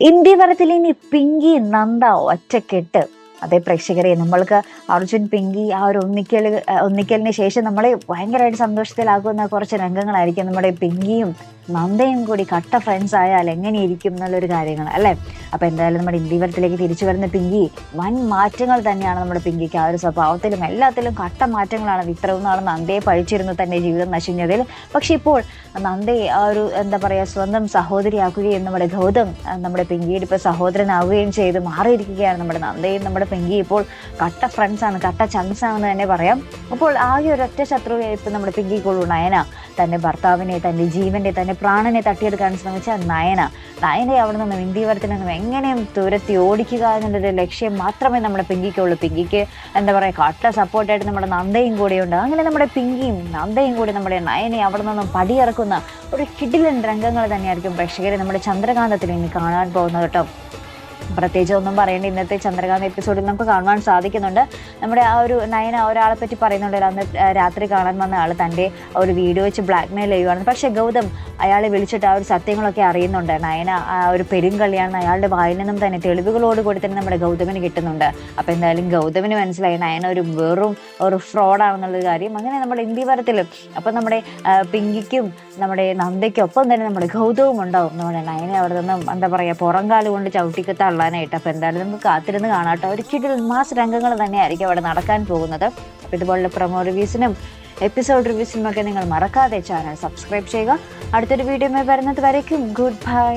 India വരത്തിൽ ഇനി പിങ്കി നന്ദ ഒറ്റക്കെട്ട്. അതേ പ്രേക്ഷകരെ നമ്മൾക്ക് അർജുൻ പിങ്കി ആ ഒരു ഒന്നിക്കൽ ഒന്നിക്കലിന് ശേഷം നമ്മളെ ഭയങ്കരമായിട്ട് സന്തോഷത്തിലാക്കുന്ന കുറച്ച് രംഗങ്ങളായിരിക്കും നമ്മുടെ പിങ്കിയും നന്ദയും കൂടി കട്ട ഫ്രണ്ട്സ് ആയാൽ എങ്ങനെയിരിക്കും എന്നുള്ളൊരു കാര്യങ്ങൾ അല്ലേ? അപ്പൊ എന്തായാലും നമ്മുടെ ഇന്ത്യവരത്തിലേക്ക് തിരിച്ചു വരുന്ന പിങ്കി വൻ മാറ്റങ്ങൾ തന്നെയാണ് നമ്മുടെ പിങ്കിക്ക്. ആ ഒരു സ്വഭാവത്തിലും എല്ലാത്തിലും കട്ട മാറ്റങ്ങളാണ് ഇത്രയും നാൾ നന്ദയെ പഴിച്ചിരുന്നു തന്നെ ജീവിതം നശിഞ്ഞതിൽ. പക്ഷേ ഇപ്പോൾ നന്ദയെ ആ ഒരു എന്താ പറയുക സ്വന്തം സഹോദരിയാക്കുകയും നമ്മുടെ ഗൗതം നമ്മുടെ പിങ്കിയുടെ ഇപ്പോൾ സഹോദരനാവുകയും ചെയ്ത് മാറിയിരിക്കുകയാണ് നമ്മുടെ നന്ദയും നമ്മുടെ പിങ്കി ഇപ്പോൾ കട്ട ഫ്രണ്ട്സ് ആണ് കട്ട ചങ്സാണെന്ന് തന്നെ പറയാം. അപ്പോൾ ആകെ ഒരൊറ്റ ശത്രുവായി ഇപ്പം നമ്മുടെ പിങ്കിക്കുള്ളൂ നയന. തന്റെ ഭർത്താവിനെ തന്റെ ജീവന്റെ തന്റെ പ്രാണനെ തട്ടിയെടുക്കാൻ ശ്രമിച്ച നയന. നയനെ അവിടെ നിന്നും ഇന്ത്യവരത്തിൽ നിന്നും എങ്ങനെയും തുരത്തി ഓടിക്കുക എന്നുള്ളൊരു ലക്ഷ്യം മാത്രമേ നമ്മുടെ പിങ്കിക്കുള്ളൂ. പിങ്കിക്ക് എന്താ പറയുക കട്ട സപ്പോർട്ടായിട്ട് നമ്മുടെ നന്ദയും കൂടെയുണ്ട്. അങ്ങനെ നമ്മുടെ പിങ്കിയും നന്ദയും കൂടി നമ്മുടെ നയനെ അവിടെ നിന്നും പടിയിറക്കുന്ന ഒരു കിടിലൻ രംഗങ്ങൾ തന്നെയായിരിക്കും പ്രേക്ഷകരെ നമ്മുടെ ചന്ദ്രകാന്തത്തിൽ ഇനി കാണാൻ പോകുന്നത് കേട്ടോ. പ്രത്യേകിച്ച് ഒന്നും പറയേണ്ട ഇന്നത്തെ ചന്ദ്രകാന്ത് എപ്പിസോഡിൽ നമുക്ക് കാണുവാൻ സാധിക്കുന്നുണ്ട്. നമ്മുടെ ആ ഒരു നയന ഒരാളെ പറ്റി പറയുന്നുണ്ടല്ലോ അന്ന് രാത്രി കാണാൻ വന്ന ആൾ തന്റെ ഒരു വീഡിയോ വെച്ച് ബ്ലാക്ക് മെയിൽ ചെയ്യുവാണ്. പക്ഷേ ഗൗതം അയാളെ വിളിച്ചിട്ട് ആ ഒരു സത്യങ്ങളൊക്കെ അറിയുന്നുണ്ട്. നയന ആ ഒരു പെരുങ്കളിയാണ് അയാളുടെ വായിൽ നിന്നും തന്നെ തെളിവുകളോട് കൂടി തന്നെ നമ്മുടെ ഗൗതമിന് കിട്ടുന്നുണ്ട്. അപ്പോൾ എന്തായാലും ഗൗതമിന് മനസ്സിലായി നയന ഒരു വെറും ഒരു ഫ്രോഡാണെന്നുള്ളൊരു കാര്യം. അങ്ങനെ നമ്മുടെ ഇന്ത്യ അപ്പോൾ അപ്പം നമ്മുടെ പിങ്കിക്കും നമ്മുടെ നന്ദയ്ക്കും ഒപ്പം തന്നെ നമ്മുടെ ഗൗതവും ഉണ്ടാവും. നമ്മുടെ നയനെ അവിടെ നിന്നും എന്താ പറയുക പുറംകാൽ കൊണ്ട് ചവിട്ടിക്ക് തള്ളാനായിട്ട്. അപ്പോൾ എന്തായാലും നമുക്ക് കാത്തിരുന്ന് കാണാട്ടോ. ഒരു കിടിൽ മാസ് രംഗങ്ങൾ തന്നെയായിരിക്കും അവിടെ നടക്കാൻ പോകുന്നത്. അപ്പോൾ ഇതുപോലുള്ള പ്രൊമോ റിവ്യൂസിനും എപ്പിസോഡ് റിവ്യൂസിനും ഒക്കെ നിങ്ങൾ മറക്കാതെ ചാനൽ സബ്സ്ക്രൈബ് ചെയ്യുക. അടുത്തൊരു വീഡിയോ വരുന്നത് വരയ്ക്കും. Good bye